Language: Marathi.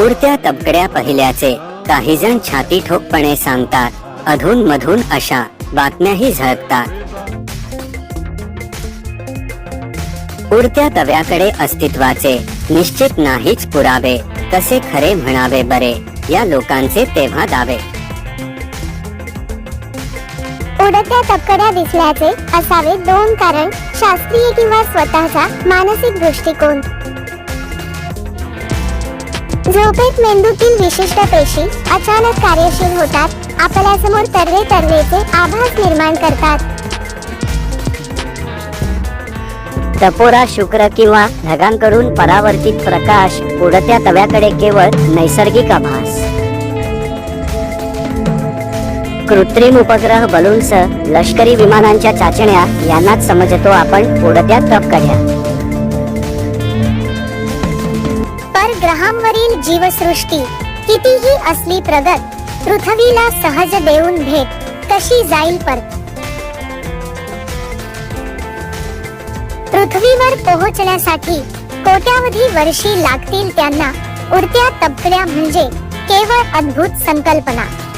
उडत्या तबकड्या पहिल्याचे काही जण छाती ठोकपणे सांगतात. अधून मधून अशा बातम्याही झळकतात. उडत्या तव्याकडे अस्तित्वाचे निश्चित नाहीच पुरावे. कसे खरे म्हणावे बरे? या लोकांचे तेव्हा दावे. उडत्या तबकड्या दिसल्याचे असावे दोन कारण शास्त्रीय किंवा स्वतःचा मानसिक दृष्टिकोन. झोपेत मेंदूतील विशिष्ट पेशी अचानक कार्यशील होतात. आपल्यासमोर तरवे तरवेचे आभास निर्माण करतात. टपोरा शुक्र किंवा ढगांकडून परावर्तित प्रकाश उडत्या तव्याकडे केवळ नैसर्गिक आभास. कृत्रिम उपग्रह बलून्स लष्करी विमानांच्या चाचण्या यांनाच समजतो आपण उडत्या तपकड्या. इतर ग्रहांवरील जीवसृष्टी कितीही असली प्रगत पृथ्वीला सहज देऊन भेट कशी जाईल परत? पृथ्वीवर पोहोचण्यासाठी कोट्यावधी वर्षी लागतील त्यांना उडत्या तपकड्या म्हणजे केवळ अद्भुत संकल्पना.